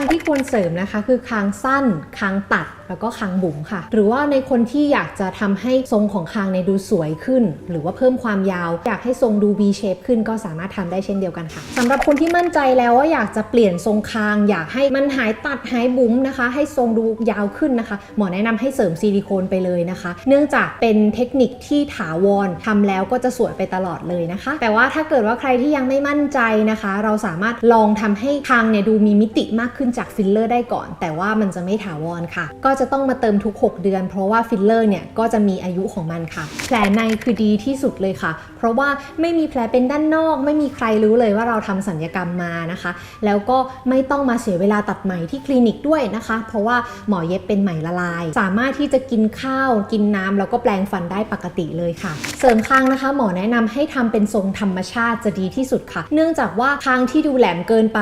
างที่ควรเสริมนะคะ คือคางสั้นคางตัดแล้วก็คางบุ๋มค่ะ หรือว่าในคนที่อยากจะทำให้ทรงของคางในดูสวยขึ้น หรือว่าเพิ่มความยาว อยากให้ทรงดู V shape ขึ้นก็สามารถทำได้เช่นเดียวกันค่ะสำหรับคนที่มั่นใจแล้วว่าอยากจะเปลี่ยนทรงคาง อยากให้มันหายตัดหายบุ๋มนะคะ ให้ทรงดูยาวขึ้นนะคะ หมอแนะนำให้เสริมซิลิโคนไปเลยนะคะ เนื่องจากเป็นเทคนิคที่ถาวรทำแล้วก็จะสวยไปตลอดเลยนะคะ แต่ว่าถ้าเกิดว่าใครที่ยังไม่มั่นใจนะคะ เราสามารถลองทำให้คางเนี่ยดูมีมิติมากขึ้นจากฟิลเลอร์ได้ก่อน แต่ว่ามันจะไม่ถาวรค่ะ ก็จะต้องมาเติมทุก 6 เดือน เพราะว่าฟิลเลอร์เนี่ยก็จะมีอายุของมันค่ะ แผลในคือดีที่สุดเลยค่ะ เพราะว่าไม่มีแผลเป็นด้านนอก ไม่มีใครรู้เลยว่าเราทำสัญญกรรมมานะคะ แล้วก็ไม่ต้องมาเสียเวลาตัดไหมที่คลินิกด้วยนะคะ เพราะว่าหมอเย็บเป็นไหมละลาย สามารถที่จะกินข้าว กินน้ำแล้วก็แปลงฟันได้ปกติเลยค่ะ เสริมคางนะคะ หมอแนะนำให้ทำเป็นทรงธรรมชาติจะดีที่สุดค่ะ เนื่องจากว่าคางที่ดูแหลมเกินไป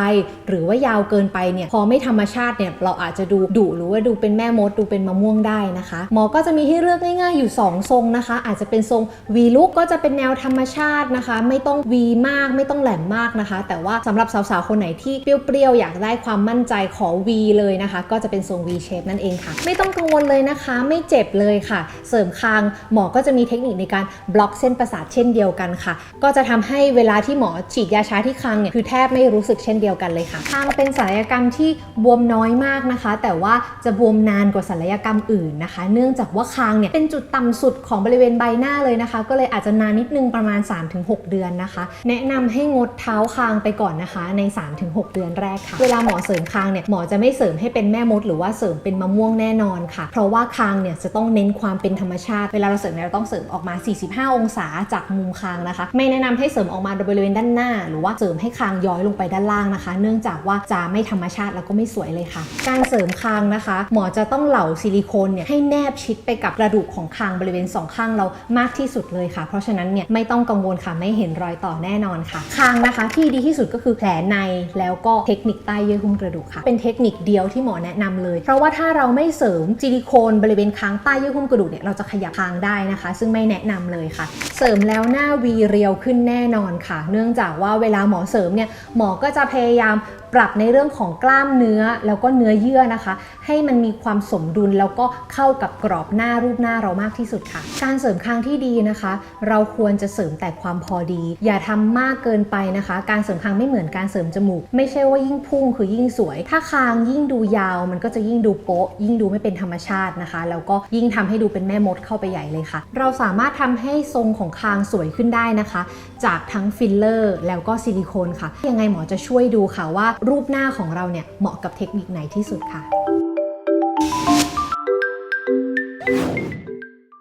หรือว่ายาวเกินไปเนี่ยพอไม่ธรรมชาติเนี่ยเราอาจจะดูดุหรือว่าดูเป็นแม่มดดูเป็นมะม่วงได้นะคะ หมอก็จะมีให้เลือกง่ายๆอยู่ 2 ทรงนะคะ อาจจะเป็นทรง V look ก็จะเป็นแนวธรรมชาตินะคะ ไม่ต้อง V มากไม่ต้องแหลมมากนะคะ แต่ว่าสำหรับสาวๆ คนไหนที่เปรี้ยวๆ อยากได้ความมั่นใจขอ V เลยนะคะ ก็จะเป็นทรง V shape นั่นเองค่ะ ไม่ต้องกังวลเลยนะคะ ไม่เจ็บเลยค่ะ เสริมคางหมอก็จะมีเทคนิคในการบล็อกเส้นประสาทเช่นเดียวกันค่ะ ก็จะทำให้เวลาที่หมอฉีดยาชาที่คางเนี่ยคือแทบไม่รู้สึกเช่นเดียวกันเลยค่ะคางเป็นศัลยกรรมที่บวมน้อยมากนะคะ แต่ว่าจะบวมนานกว่าศัลยกรรมอื่นนะคะ เนื่องจากว่าคางเนี่ยเป็นจุดต่ำสุดของบริเวณใบหน้าเลยนะคะ ก็เลยอาจจะนานนิดนึงประมาณ 3-6 เดือนนะคะ แนะนำให้งดเท้าคางไปก่อนนะคะ ใน 3-6 เดือนแรกค่ะ เวลาหมอเสริมคางเนี่ยหมอจะไม่เสริมให้เป็นแม่มด หรือว่าเสริมเป็นมะม่วงแน่นอนค่ะ เพราะว่าคางเนี่ยจะต้องเน้นความเป็นธรรมชาติ เวลาเราเสริมเนี่ยเราต้องเสริมออกมา 45 องศาจากมุมคางนะคะ ไม่แนะนำให้เสริมออกมาบริเวณด้านหน้า หรือว่าเสริมให้คางย้อยลงไปด้านล่างนะคะ เนื่องจากว่าจะไม่ธรรมชาติแล้วก็ไม่สวยเลยค่ะ การเสริมคางนะคะ หมอจะต้องเหลาซิลิโคนเนี่ยให้แนบชิดไปกับกระดูกของคางบริเวณสองข้างเรามากที่สุดเลยค่ะ เพราะฉะนั้นเนี่ยไม่ต้องกังวลค่ะไม่เห็นรอยต่อแน่นอนค่ะ คางนะคะที่ดีที่สุดก็คือแผลในแล้วก็เทคนิคใต้เยื่อหุ้มกระดูกค่ะ เป็นเทคนิคเดียวที่หมอแนะนำเลย เพราะว่าถ้าเราไม่เสริมซิลิโคนบริเวณคางใต้เยื่อหุ้มกระดูกเนี่ยเราจะขยับคางได้นะคะ ซึ่งไม่แนะนำเลยค่ะ เสริมแล้วหน้าวีเรียวขึ้นแน่นอนค่ะ เนื่องจากว่าเวลาหมอเสริมเนี่ยหมอก็จะพยายามปรับในเรื่องของกล้ามเนื้อแล้วก็เนื้อเยื่อนะคะ ให้มันมีความสมดุลแล้วก็เข้ากับกรอบหน้ารูปหน้าเรามากที่สุดค่ะ การเสริมคางที่ดีนะคะ เราควรจะเสริมแต่ความพอดี อย่าทำมากเกินไปนะคะ การเสริมคางไม่เหมือนการเสริมจมูก ไม่ใช่ว่ายิ่งพุ่งคือยิ่งสวย ถ้าคางยิ่งดูยาว มันก็จะยิ่งดูโป๊ะ ยิ่งดูไม่เป็นธรรมชาตินะคะ แล้วก็ยิ่งทำให้ดูเป็นแม่มดเข้าไปใหญ่เลยค่ะ เราสามารถทำให้ทรงของคางสวยขึ้นได้นะคะ จากทั้งฟิลเลอร์ แล้วก็ซิลิโคนค่ะ ยังไงหมอจะช่วยดูค่ะว่ารูปหน้าของเราเนี่ยเหมาะกับเทคนิคไหนที่สุดค่ะ